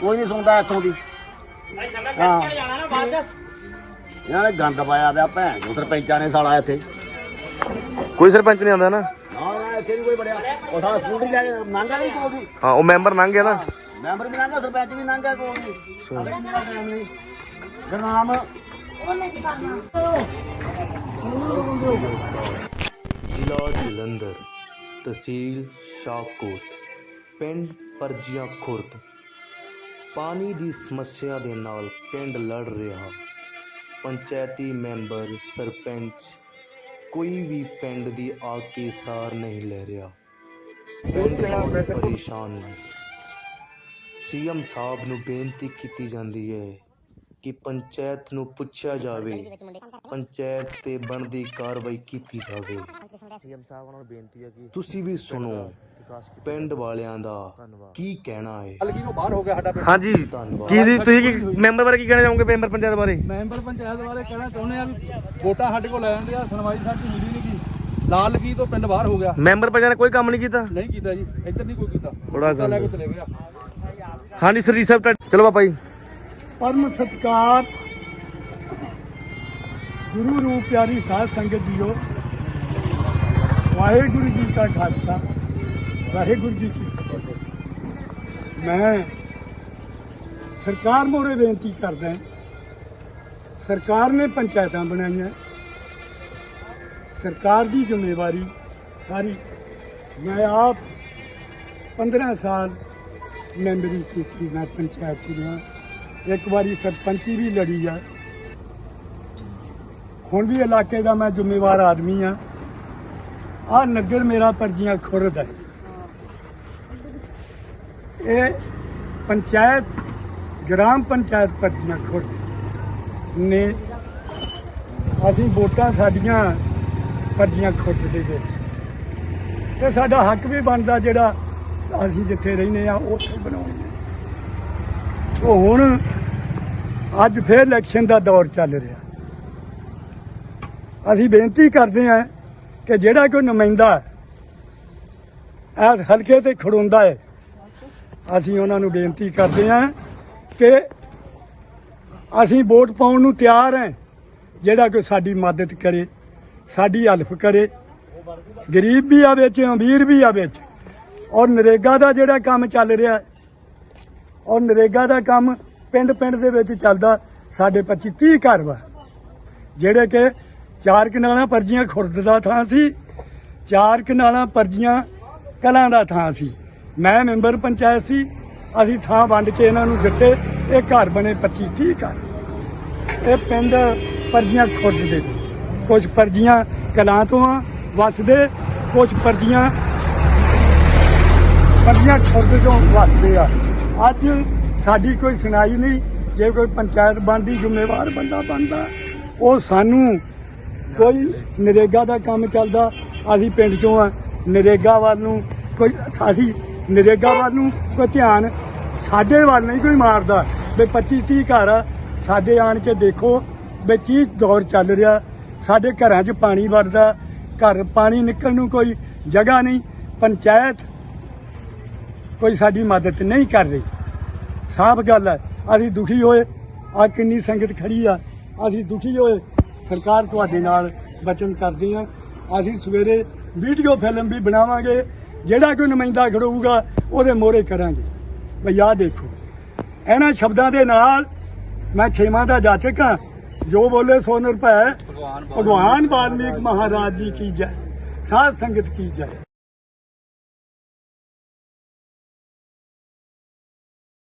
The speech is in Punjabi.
ਕੋਈ ਨਹੀਂ ਸੁਣਦਾ ਇੱਥੋਂ ਦੀ। ਇਹਨਾਂ ਨੇ ਗੰਦ ਪਾਇਆ ਪਿਆ ਭੈਣ ਚੋ ਸਰਪੰਚਾਂ ਨੇ ਸਾਲਾ ਇੱਥੇ। ਕੋਈ ਸਰਪੰਚ ਨਹੀਂ ਆਉਂਦਾ ਨਾ? ਨਾ ਨਾ ਇੱਥੇ ਨਹੀਂ ਕੋਈ ਬੜਿਆ। ਉਹ ਸਾਲਾ ਸਕੂਟਰੀ ਲੈ ਕੇ ਮੰਗਾ ਵੀ ਕੋਈ ਦੀ ਹਾਂ ਉਹ ਮੈਂਬਰ ਲੰਘ ਗਿਆ ਨਾ। ਮੈਂਬਰ ਵੀ ਲੰਘਾ ਸਰਪੰਚ ਵੀ ਲੰਘਾ ਕੋਈ ਨਹੀਂ ਗਰਨਾਮ ਜ਼ਿਲ੍ਹਾ ਜਲੰਧਰ ਤਹਿਸੀਲ ਸ਼ਾਹਕੋਟ ਪਿੰਡ ਪਰਜੀਆਂ ਖੁਰਦ ਪਾਣੀ ਦੀ ਸਮੱਸਿਆ ਦੇ ਨਾਲ ਪਿੰਡ ਲੜ ਰਿਹਾ। ਪੰਚਾਇਤੀ ਮੈਂਬਰ ਸਰਪੰਚ ਕੋਈ ਵੀ ਪਿੰਡ ਦੀ ਆ ਕੇ ਸਾਰ ਨਹੀਂ ਲੈ ਰਿਹਾ। ਪਿੰਡ ਬਹੁਤ ਪਰੇਸ਼ਾਨ ਨੇ। ਸੀਐਮ ਸਾਹਿਬ ਨੂੰ ਬੇਨਤੀ ਕੀਤੀ ਜਾਂਦੀ ਹੈ ਕਿ ਪੰਚਾਇਤ ਨੂੰ ਪੁੱਛਿਆ ਜਾਵੇ ਪੰਚਾਇਤ ਤੇ ਬਣਦੀ ਕਾਰਵਾਈ ਕੀਤੀ ਜਾਵੇ। ਸੀਐਮ ਸਾਹਿਬ ਉਹਨਾਂ ਨੂੰ ਬੇਨਤੀ ਹੈ ਕਿ ਤੁਸੀਂ ਵੀ ਸੁਣੋ ਪਿੰਡ ਵਾਲਿਆਂ ਦਾ ਕੀ ਕਹਿਣਾ ਹੈ? ਹਾਂਜੀ। ਧੰਨਵਾਦ। ਕੀ ਜੀ ਤੁਸੀਂ ਕੀ ਮੈਂਬਰ ਬਾਰੇ ਕੀ ਕਹਿਣਾ ਚਾਹੋਗੇ ਮੈਂਬਰ ਪੰਚਾਇਤ ਬਾਰੇ? ਮੈਂਬਰ ਪੰਚਾਇਤ ਬਾਰੇ ਕਹਿਣਾ ਚਾਹੁੰਦੇ ਆ ਵੀ ਵੋਟਾਂ ਸਾਡੇ ਕੋਲ ਲੈ ਜਾਂਦੇ ਆ ਸੁਣਵਾਈ ਸਾਡੀ ਮਿਲੀ ਨਹੀਂ ਗੀ ਲਾਲ ਲਗੀ ਤੋਂ ਪਿੰਡ ਬਾਹਰ ਹੋ ਗਿਆ? ਮੈਂਬਰ ਪੰਚਾਇਤ ਨੇ ਕੋਈ ਕੰਮ ਨਹੀਂ ਕੀਤਾ? ਨਹੀਂ ਕੀਤਾ ਜੀ ਇੱਧਰ ਨਹੀਂ ਕੋਈ ਕੀਤਾ। ਬੜਾ ਵੋਟਾਂ ਲੈ ਕੇ ਗੰਦ। ਚਲੇ ਗਿਆ ਹਾਂਜੀ ਸਰ ਸਾਹਿਬ ਤੁਹਾਡਾ- ਚਲੋ ਬਾਬਾ ਜੀ। ਪਰਮ ਸਤਕਾਰ। ਗੁਰੂ ਰੂਪ ਪਿਆਰੀ ਸਾਧ ਸੰਗਤ ਜੀਓ ਵਾਹਿਗੁਰੂ ਜੀ ਕਾ ਖਾਲਸਾ, ਵਾਹਿਗੁਰੂ ਜੀ ਕੀ ਫਤਿਹ। ਮੈਂ ਸਰਕਾਰ ਮੋਰੇ ਬੇਨਤੀ ਕਰਦਾ ਸਰਕਾਰ ਨੇ ਪੰਚਾਇਤਾਂ ਬਣਾਈਆਂ, ਸਰਕਾਰ ਦੀ ਜ਼ਿੰਮੇਵਾਰੀ ਸਾਰੀ ਮੈਂ ਆਪ 15 ਸਾਲ ਮੈਂਬਰੀ ਕੀਤੀ ਮੈਂ ਪੰਚਾਇਤ ਦੀ ਇੱਕ ਵਾਰੀ ਸਰਪੰਚੀ ਵੀ ਲੜੀ ਆ। ਹੁਣ ਵੀ ਇਲਾਕੇ ਦਾ ਮੈਂ ਜ਼ਿੰਮੇਵਾਰ ਆਦਮੀ ਆ ਆ ਨਗਰ ਮੇਰਾ ਪਰਜੀਆਂ ਖੁਰਦ ਹੈ। ਇਹ ਪੰਚਾਇਤ, ਗ੍ਰਾਮ ਪੰਚਾਇਤ ਪਰਜੀਆਂ ਖੁਰਦ ਨੇ ਅਸੀਂ ਵੋਟਾਂ ਸਾਡੀਆਂ ਪਰਜੀਆਂ ਖੁਰਦ ਦੇ ਵਿੱਚ। ਤੇ ਸਾਡਾ ਹੱਕ ਵੀ ਬਣਦਾ ਜਿਹੜਾ ਅਸੀਂ ਜਿੱਥੇ ਰਹਿੰਦੇ ਆ ਉੱਥੇ ਬਣਾਉਣੀ। ਉਹ ਹੁਣ ਅੱਜ ਫੇਰ ਇਲੈਕਸ਼ਨ ਦਾ ਦੌਰ ਚੱਲ ਰਿਹਾ। ਅਸੀਂ ਬੇਨਤੀ ਕਰਦੇ ਹਾਂ ਕਿ ਜਿਹੜਾ ਕੋਈ ਨੁਮਾਇੰਦਾ ਇਸ ਹਲਕੇ ਤੇ ਖੜੋਂਦਾ ਹੈ। ਅਸੀਂ ਉਹਨਾਂ ਨੂੰ ਬੇਨਤੀ ਕਰਦੇ ਹਾਂ ਕਿ ਅਸੀਂ ਵੋਟ ਪਾਉਣ ਨੂੰ ਤਿਆਰ ਹਾਂ, ਜਿਹੜਾ ਕੋਈ ਸਾਡੀ ਮਦਦ ਕਰੇ, ਸਾਡੀ ਹੈਲਪ ਕਰੇ। ਗਰੀਬ ਵੀ ਆ ਵਿੱਚ, ਅਮੀਰ ਵੀ ਆ ਵਿੱਚ। ਔਰ ਨਰੇਗਾ ਦਾ ਜਿਹੜਾ ਕੰਮ ਚੱਲ ਰਿਹਾ ਔਰ ਨਰੇਗਾ ਦਾ ਕੰਮ ਪਿੰਡ ਪਿੰਡ ਦੇ ਵਿੱਚ ਚੱਲਦਾ, ਸਾਡੇ 25 30 ਘਰ ਵਾ, ਜਿਹੜੇ ਕਿ ਚਾਰ ਕਨਾਲਾਂ ਪਰਜੀਆਂ ਖੁਰਦ ਦਾ ਥਾਂ ਸੀ, ਚਾਰ ਕਨਾਲਾਂ ਪਰਜੀਆਂ ਕਲਾਂ ਦਾ ਥਾਂ ਸੀ। ਮੈਂ ਮੈਂਬਰ ਪੰਚਾਇਤ ਸੀ, ਅਸੀਂ ਥਾਂ ਵੰਡ ਕੇ ਇਹਨਾਂ ਨੂੰ ਦਿੱਤੇ, ਇਹ ਘਰ ਬਣੇ 25 30 ਘਰ। ਇਹ ਪਿੰਡ ਪਰਜੀਆਂ ਖੁਰਦ ਦੇ ਵਿੱਚ। ਕੁਝ ਪਰਜੀਆਂ ਕਲਾਂ ਤੋਂ ਆ, ਵਸਦੇ ਕੁਝ ਪਰਜੀਆਂ ਪਰਜੀਆਂ ਖੁਰਦ ਤੋਂ ਵਸਦੇ ਆ। ਅੱਜ ਸਾਡੀ ਕੋਈ ਸੁਣਾਈ ਨਹੀਂ, ਜੇ ਕੋਈ ਪੰਚਾਇਤ ਬਣਦੀ, ਜ਼ਿੰਮੇਵਾਰ ਬੰਦਾ ਬਣਦਾ, ਉਹ ਸਾਨੂੰ ਕੋਈ ਨਰੇਗਾ ਦਾ ਕੰਮ ਚੱਲਦਾ ਅਸੀਂ ਪਿੰਡ ਚੋਂ ਆ ਨਰੇਗਾ ਵੱਲ ਨੂੰ ਕੋਈ ਅਸੀਂ ਨਰੇਗਾ ਵੱਲ ਨੂੰ ਕੋਈ ਧਿਆਨ ਸਾਡੇ ਵੱਲ ਨਹੀਂ ਕੋਈ ਮਾਰਦਾ। ਵੀ 25 30 ਘਰ ਆ, ਸਾਡੇ ਆਣ ਕੇ ਦੇਖੋ ਵੀ ਕੀ ਦੌਰ ਚੱਲ ਰਿਹਾ। ਸਾਡੇ ਘਰਾਂ 'ਚ ਪਾਣੀ ਵੜਦਾ ਘਰ ਪਾਣੀ ਨਿਕਲਣ ਨੂੰ ਕੋਈ ਜਗ੍ਹਾ ਨਹੀਂ ਪੰਚਾਇਤ ਕੋਈ ਸਾਡੀ ਮਦਦ ਨਹੀਂ ਕਰ ਰਹੀ। ਸਾਫ਼ ਗੱਲ ਹੈ ਅਸੀਂ ਦੁਖੀ ਹੋਏ ਆ ਕਿੰਨੀ ਸੰਗਤ ਖੜੀ ਆ ਅਸੀਂ ਦੁਖੀ ਹੋਏ। ਸਰਕਾਰ ਤੁਹਾਡੇ ਨਾਲ ਬਚਨ ਕਰਦੀ ਆ ਅਸੀਂ ਸਵੇਰੇ ਵੀਡੀਓ ਫਿਲਮ ਵੀ ਬਣਾਵਾਂਗੇ। ਜਿਹੜਾ ਕੋਈ ਨੁਮਾਇੰਦਾ ਖੜੂਗਾ ਉਹਦੇ ਮੋਹਰੇ ਕਰਾਂਗੇ। ਬਈ ਆਹ ਦੇਖੋ। ਇਹਨਾਂ ਸ਼ਬਦਾਂ ਦੇ ਨਾਲ ਮੈਂ ਖੇਮਾ ਦਾ ਜਾਚਕ ਹਾਂ। ਜੋ ਬੋਲੇ ਸੋ ਨਿਰਭੈ। ਭਗਵਾਨ ਵਾਲਮੀਕ ਮਹਾਰਾਜ ਜੀ ਕੀ ਜੈ। ਸਾਧ ਸੰਗਤ ਕੀ ਜੈ।